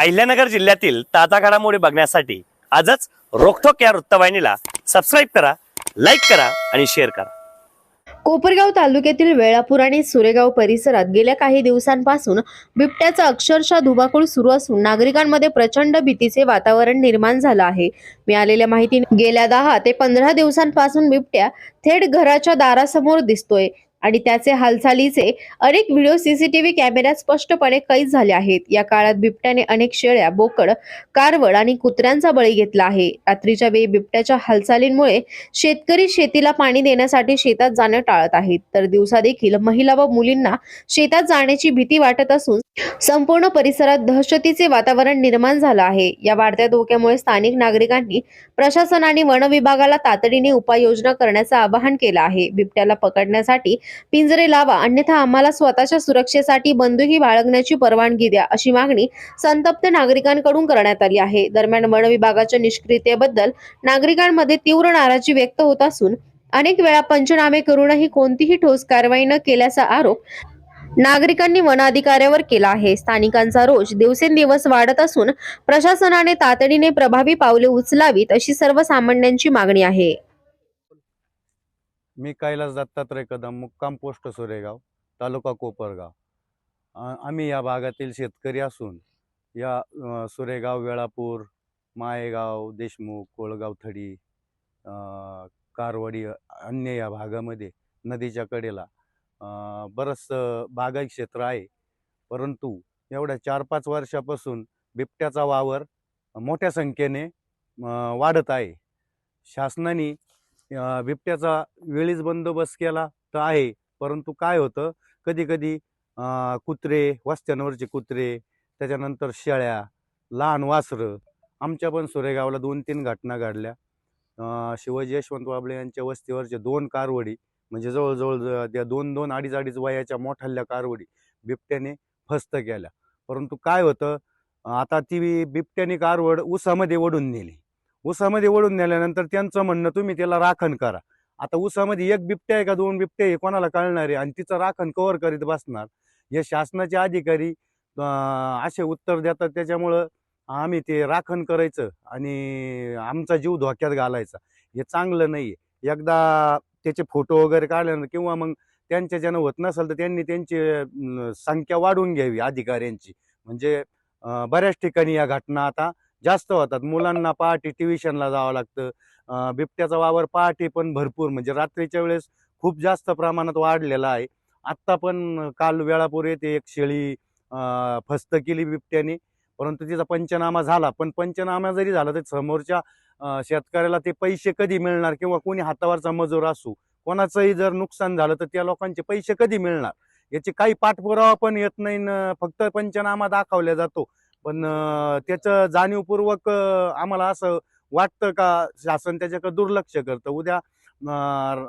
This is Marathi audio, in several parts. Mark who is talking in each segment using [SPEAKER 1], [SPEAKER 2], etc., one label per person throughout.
[SPEAKER 1] अहिल्यानगर जिल्ह्यातील ताजा घडामोडी बघण्यासाठी आजच रोखोक या वृत्तवाहिनीला सबस्क्राईब करा लाईक करा आणि शेअर करा.
[SPEAKER 2] कोपरगाव तालुक्यातील वेळापूर आणि सुरेगाव परिसरात गेल्या काही दिवसांपासून बिबट्याचा अक्षरशः धुमाकूळ सुरू असून नागरिकांमध्ये प्रचंड भीतीचे वातावरण निर्माण झालं आहे. मिळालेल्या माहितीने गेल्या दहा ते पंधरा दिवसांपासून बिबट्या थेट घराच्या दारासमोर दिसतोय. आणि त्याचे हालचालीचे अनेक व्हिडिओ सीसीटीव्ही कॅमेऱ्यात स्पष्टपणे कैद झाले आहेत. या काळात बिबट्याने अनेक शेळ्या बोकड कारवड आणि कुत्र्यांचा बळी घेतला आहे. रात्रीच्या वेळी बिबट्याच्या हालचालींमुळे शेतकरी शेतीला पाणी देण्यासाठी शेतात जाणं टाळत आहेत. तर दिवसा देखील महिला व मुलींना शेतात जाण्याची भीती वाटत असून संपूर्ण परिसरात दहशतीचे वातावरण निर्माण झालं आहे. या वाढत्या धोक्यामुळे स्थानिक नागरिकांनी प्रशासन आणि वन विभागाला तातडीने उपाययोजना करण्याचं आवाहन केलं आहे. बिबट्याला पकडण्यासाठी पिंजरे लावा अन्यथा आम्हाला स्वतःच्या सुरक्षेसाठी बंदुकी बाळगण्याची परवानगी द्या अशी मागणी संतप्त नागरिकांकडून करण्यात आली आहे. दरम्यान वन विभागाच्या निष्क्रियतेबद्दल नागरिकांमध्ये तीव्र नाराजी व्यक्त होत असून अनेक वेळा पंचनामे करूनही कोणतीही ठोस कारवाई न केल्याचा आरोप नागरिकांनी वनाधिकाऱ्यावर केला आहे. स्थानिकांचा रोष दिवसेंदिवस वाढत असून प्रशासनाने तातडीने प्रभावी पावले उचलावीत अशी सर्वसामान्यांची मागणी आहे.
[SPEAKER 3] मी कैलास दत्तात्रय कदम मुक्काम पोस्ट सुरेगाव तालुका कोपरगाव. आम्ही या भागातील शेतकरी असून या सुरेगाव वेळापूर माळेगाव देशमुख कोळगाव थडी कारवाडी अन्य या भागामध्ये नदीच्या कडेला बरंचसं बागायत क्षेत्र आहे. परंतु एवढ्या चार पाच वर्षापासून बिबट्याचा वावर मोठ्या संख्येने वाढत आहे. शासनाने बिबट्याचा वेळीच बंदोबस्त केला तर आहे. परंतु काय होतं? कधी कधी कुत्रे वस्त्यांवरचे कुत्रे त्याच्यानंतर शेळ्या लहान वासरं आमच्या पण सुरेगावला दोन तीन घटना घडल्या. शिवाजी यशवंत वाबळे यांच्या वस्तीवरचे दोन कारवडी म्हणजे जवळजवळ त्या दोन दोन अडीच अडीच वयाच्या मोठ्या कारवडी बिबट्याने फस्त केल्या. परंतु काय होतं आता ती बिबट्याने कारवड उसामध्ये ओढून नेली. उसामध्ये ओढून नेल्यानंतर त्यांचं म्हणणं तुम्ही त्याला राखण करा. आता उसामध्ये एक बिबट्या आहे का दोन बिबटे आहे कोणाला कळणार आहे? आणि तिचं राखण कव्हर करीत बसणार? हे शासनाचे अधिकारी असे उत्तर देतात. त्याच्यामुळं आम्ही ते राखण करायचं आणि आमचा जीव धोक्यात घालायचा. हे चांगलं नाही एकदा त्याचे फोटो वगैरे काढल्यानंतर किंवा मग त्यांच्या ज्यानं होत नसेल तर त्यांनी त्यांची संख्या वाढवून घ्यावी अधिकाऱ्यांची. म्हणजे बऱ्याच ठिकाणी या घटना आता जास्त होतात. मुलांना पहाटे ट्युशनला जावं लागतं. बिबट्याचा वावर पहाटे पण भरपूर म्हणजे रात्रीच्या वेळेस खूप जास्त प्रमाणात वाढलेला आहे. आत्ता पण काल वेळापूर येथे एक शेळी फस्त केली बिबट्याने. परंतु तिचा पंचनामा झाला. पण पंचनामा जरी झाला तर समोरच्या शेतकऱ्याला ते पैसे कधी मिळणार किंवा कोणी हातावरचा मजूर असू कोणाचंही जर नुकसान झालं तर त्या लोकांचे पैसे कधी मिळणार? याचे काही पाठपुरावा पण येत नाही न फक्त पंचनामा दाखवला जातो. पण त्याचं जाणीवपूर्वक आम्हाला असं वाटतं का शासन त्याच्याकडे दुर्लक्ष करतं. उद्या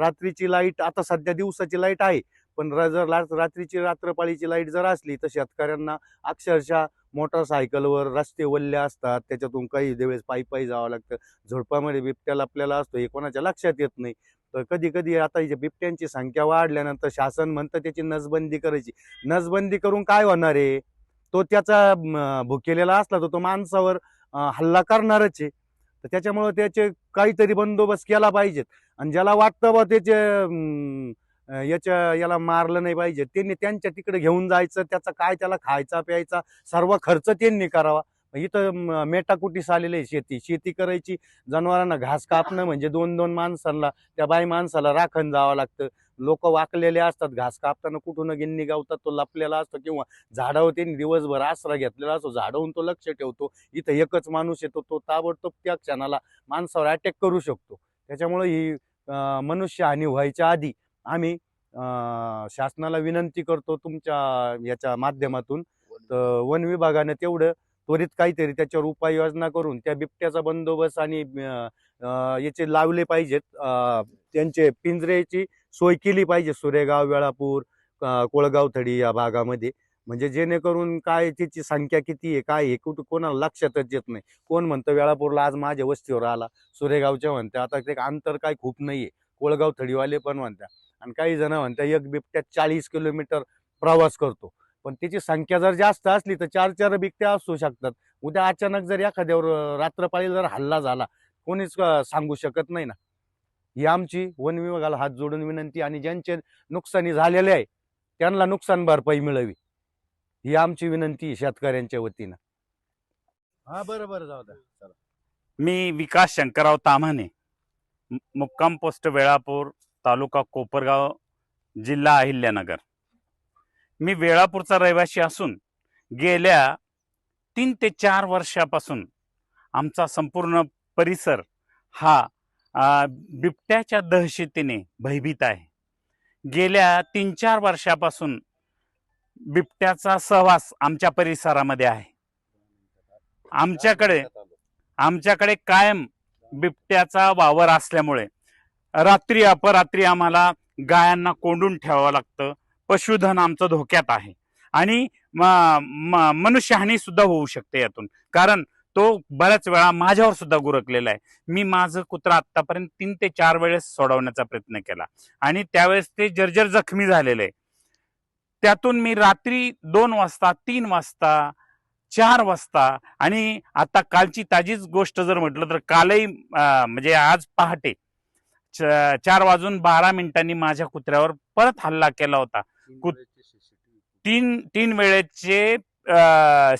[SPEAKER 3] रात्रीची लाइट आता सध्या दिवसाची लाइट आहे. पण जर रात्रीची रात्रपाळीची लाइट जर असली तर शेतकऱ्यांना अक्षरशः मोटरसायकलवर रस्ते वल्ले असतात त्याच्यातून काही वेळेस पायी पायी जावं लागतं. झुडपामध्ये बिबट्याला आपल्याला असतो हे कोणाच्या लक्षात येत नाही. तर कधी कधी आता ही बिबट्यांची संख्या वाढल्यानंतर शासन म्हणतं त्याची नसबंदी करायची. नसबंदी करून काय होणार आहे? तो त्याचा भुकेलेला असला तर तो माणसावर हल्ला करणारच आहे. तर त्याच्यामुळं त्याचे काहीतरी बंदोबस्त केला पाहिजेत. आणि ज्याला वाटतं बा त्याचे याच्या याला मारलं नाही पाहिजे. त्यांनी त्यांच्या तिकडे घेऊन जायचं त्याचा काय त्याला खायचा प्यायचा सर्व खर्च त्यांनी करावा. इथं म, मेटाकुटीस आलेली आहे शेती. शेती करायची जनावरांना घास कापणं म्हणजे दोन दोन माणसांना त्या बाई माणसाला राखण जावं लागतं. लोक वाकलेले असतात घास कापताना कुठून गिन्नी गावतात तो लपलेला असतो किंवा झाडावर त्यांनी दिवसभर आसरा घेतलेला असतो झाडावून तो लक्ष ठेवतो. इथं एकच माणूस येतो तो ताबडतोब त्या क्षणाला माणसावर अटॅक करू शकतो. त्याच्यामुळे ही मनुष्य मनुष्यहानी व्हायच्या आधी आम्ही अं, शासनाला विनंती करतो तुमच्या याच्या माध्यमातून. तर वन विभागाने तेवढं त्वरित काहीतरी त्याच्यावर उपाययोजना करून त्या बिबट्याचा बंदोबस्त आणि याचे लावले पाहिजेत. त्यांचे पिंजऱ्याची सोय केली पाहिजे सुरेगाव वेळापूर अं, कोळगाव थडी या भागामध्ये. म्हणजे जेणेकरून काय त्याची संख्या किती आहे काय आहे कुठं कोणाला लक्षातच येत नाही. कोण म्हणतं वेळापूरला आज माझ्या वस्तीवर आला. सुरेगावच्या म्हणते आता ते अंतर काय खूप नाहीये. कोळगाव थडीवाले पण म्हणतात आणि काही जण म्हणतात एक बिबट्यात चाळीस किलोमीटर प्रवास करतो. पण त्याची संख्या जर जास्त असली तर चार चार बिबट्या असू शकतात. उद्या अचानक जर एखाद्यावर रात्रपाळी जर हल्ला झाला कोणीच सांगू शकत नाही ना. ही आमची वन विभागाला हात जोडून विनंती आणि ज्यांचे नुकसानी झालेले आहे त्यांना नुकसान भरपाई मिळावी. ही आमची विनंती शेतकऱ्यांच्या वतीनं. हा बरं बरं जाऊ द्या. चला
[SPEAKER 4] मी विकास शंकरराव मु- मुक्काम पोस्ट वेळापूर तालुका कोपरगाव जिल्हा अहिल्यानगर. मी वेळापूरचा रहिवासी असून गेल्या तीन ते चार वर्षापासून आमचा संपूर्ण परिसर हा बिबट्याच्या दहशतीने भयभीत आहे. गेल्या तीन चार वर्षापासून बिबट्याचा सहवास आमच्या परिसरामध्ये आहे. आमच्याकडे आमच्याकडे कायम बिबट्याचा वावर असल्यामुळे रात्री अपरात्री आम्हाला गायांना कोंडून ठेवावं लागतं. पशुधन आमचं धोक्यात आहे. आणि मनुष्यहानी सुद्धा होऊ शकते यातून. कारण तो बऱ्याच वेळा माझ्यावर सुद्धा गुरकलेला आहे. मी माझं कुत्रा आतापर्यंत तीन ते चार वेळेस सोडवण्याचा प्रयत्न केला. आणि त्यावेळेस ते जर्जर जखमी झालेले. आहे त्यातून मी रात्री दोन वाजता तीन वाजता चार वाजता. आणि आता कालची ताजीच गोष्ट जर म्हटलं तर कालही म्हणजे आज पहाटे चार वाजून बारा मिनिटांनी माझ्या कुत्र्यावर परत हल्ला केला होता. तीन तीन वेळेचे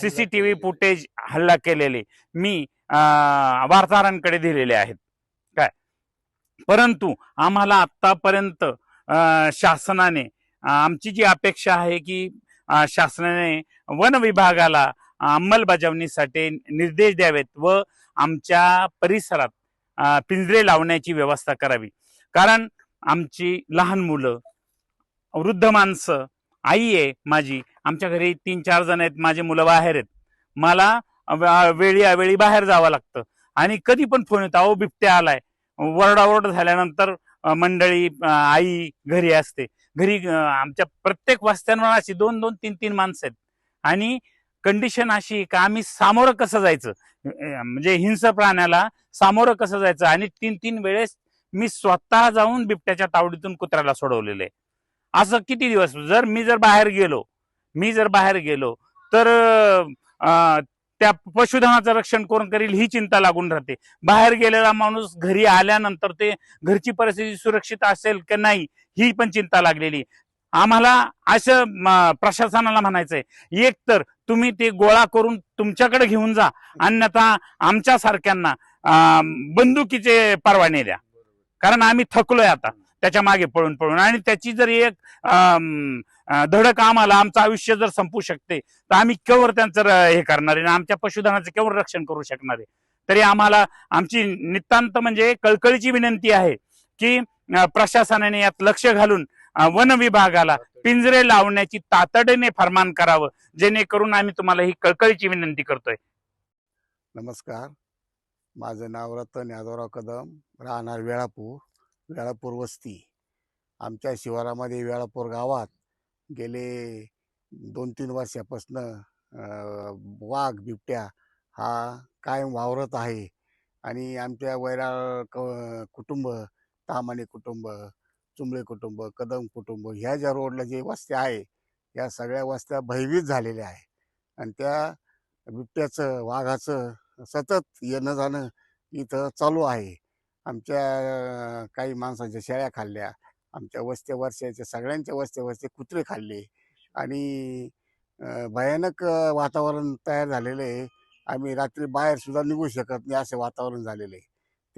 [SPEAKER 4] सीसीटीव्ही फुटेज हल्ला केलेले. मी वार्ताहरांकडे दिलेले आहेत. काय? परंतु आम्हाला आतापर्यंत शासनाने आमची जी अपेक्षा आहे की शासनाने वन विभागाला अंमलबजावणीसाठी निर्देश द्यावेत व आमच्या परिसरात पिंजरे लावण्याची व्यवस्था करावी. कारण आमची लहान मुलं वृद्ध माणसं आई आहे माझी आमच्या घरी तीन चार जण आहेत माझे मुलं बाहेर आहेत. मला वेळी अवेळी बाहेर जावं लागतं. आणि कधी पण फोन येतो अहो बिबट्या आलाय. वरडाओरड झाल्यानंतर मंडळी आई घरी असते. घरी आमच्या प्रत्येक वास्त्यांवर अशी दोन दोन तीन तीन माणसं आहेत. आणि कंडिशन अशी का आम्ही सामोरं कसं जायचं? म्हणजे हिंस प्राण्याला सामोरं कसं जायचं? आणि तीन तीन वेळेस मी स्वतः जाऊन बिबट्याच्या तावडीतून कुत्र्याला सोडवलेलं आहे. असं किती दिवस? जर मी जर बाहेर गेलो मी जर बाहेर गेलो तर त्या पशुधनाचं रक्षण कोण करील ही चिंता लागून राहते. बाहेर गेलेला माणूस घरी आल्यानंतर ते घरची परिस्थिती सुरक्षित असेल की नाही ही पण चिंता लागलेली आम्हाला असं प्रशासनाला म्हणायचंय एक तर तुम्ही ते गोळा करून तुमच्याकडे घेऊन जा अन्यथा आमच्या सारख्यांना बंदुकीचे परवाने द्या. कारण आम्ही थकलोय आता त्याच्यामागे पळून पळून. आणि त्याची जर एक धडक आम्हाला आमचं आयुष्य जर संपू शकते तर आम्ही केवळ त्यांचं हे करणार आहे? आणि आमच्या पशुधनाचं केवळ रक्षण करू शकणार आहे? तरी आम्हाला आमची नितांत म्हणजे कळकळीची विनंती आहे की प्रशासनाने यात लक्ष घालून वन विभागाला पिंजरे लावण्याची तातडीने फरमान करावं जेणेकरून आम्ही तुम्हाला ही कळकळीची विनंती करतोय.
[SPEAKER 5] नमस्कार. माझं नाव रतन यादवराव कदम राहणार वेळापूर वेळापूर वस्ती. आमच्या शिवारामध्ये वेळापूर गावात गेले दोन तीन वर्षापासनं वाघ बिबट्या हा कायम वावरत आहे. आणि आमच्या वैराळ क कुटुंब तामाणे कुटुंब चुंबळे कुटुंब कदम कुटुंब ह्या ज्या रोडला जे वस्त्या आहे या सगळ्या वस्त्या भयभीत झालेल्या आहे आणि त्या बिबट्याचं वाघाचं सतत येणं जाणं इथं चालू आहे. आमच्या काही माणसांच्या शेळ्या खाल्ल्या आमच्या वस्त्या वर्षाच्या सगळ्यांच्या वस्त्या वस्ते कुत्रे खाल्ले आणि भयानक वातावरण तयार झालेलं आहे. आम्ही रात्री बाहेरसुद्धा निघू शकत नाही असे वातावरण झालेलं आहे.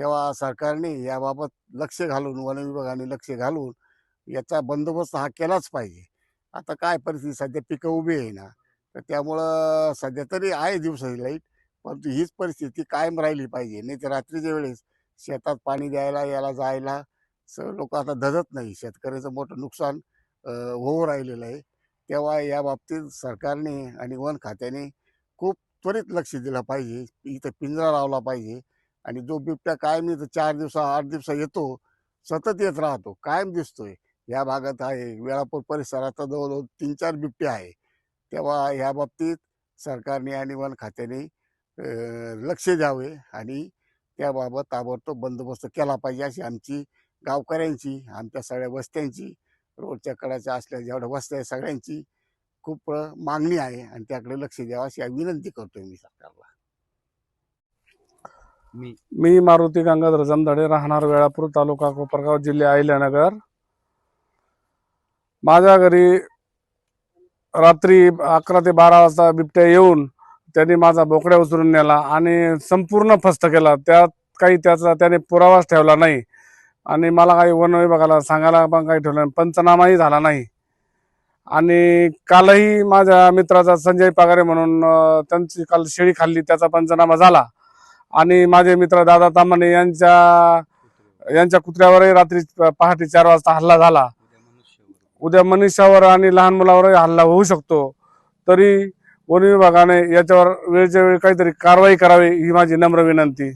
[SPEAKER 5] तेव्हा सरकारने याबाबत लक्ष घालून वन विभागाने लक्ष घालून याचा बंदोबस्त हा केलाच पाहिजे. आता काय परिस्थिती सध्या पिकं उभी आहे ना तर त्यामुळं सध्या तरी आहे दिवसाची लाइट परंतु हीच परिस्थिती कायम राहिली पाहिजे. नाही तर रात्रीच्या वेळेस शेतात पाणी द्यायला याला जायला स लोक आता धजत नाही. शेतकऱ्याचं मोठं नुकसान होऊ राहिलेलं आहे. तेव्हा या बाबतीत सरकारने आणि वन खात्याने खूप त्वरित लक्ष दिलं पाहिजे. इथं पिंजरा लावला पाहिजे. आणि जो बिबट्या कायम इथं चार दिवसा आठ दिवसा येतो सतत येत राहतो कायम दिसतोय. या भागात आहे वेळापूर परिसरात जवळजवळ तीन चार बिबटे आहे. तेव्हा ह्या बाबतीत सरकारने आणि वन खात्याने लक्ष द्यावे आणि त्याबाबत ताबडतोब बंदोबस्त केला पाहिजे अशी आमची गावकऱ्यांची आमच्या सगळ्या वस्त्यांची रोडच्या कडाच्या असल्या जेवढ्या वस्त्या आहे सगळ्यांची खूप मागणी आहे आणि त्याकडे लक्ष द्यावं अशी विनंती करतोय मी सरकारला.
[SPEAKER 3] मी
[SPEAKER 6] मी मारुती गंगाधर जमदाडे राहणार वेळापूर तालुका कोपरगाव जिल्हे अहिल्यानगर. माझ्या घरी रात्री अकरा ते बारा वाजता बिबट्या येऊन त्यांनी माझा बोकड्या उचलून नेला आणि संपूर्ण फस्त केला. त्यात काही त्याचा त्याने पुरावाच ठेवला नाही. आणि मला काही वन विभागाला सांगायला पण काही ठेवलं नाही. पंचनामाही झाला नाही. आणि कालही माझ्या मित्राचा संजय पगारे म्हणून त्यांची काल शेळी खाल्ली त्याचा पंचनामा झाला. आणि माझे मित्र दादा तामाने यांच्या यांच्या कुत्र्यावरही रात्री पहाटे चार वाजता हल्ला झाला. उद्या मनुष्यावर आणि लहान मुलावरही हल्ला होऊ शकतो. तरी वन विभागाने याच्यावर वेळच्या वेळी काहीतरी कारवाई करावी ही माझी नम्र विनंती.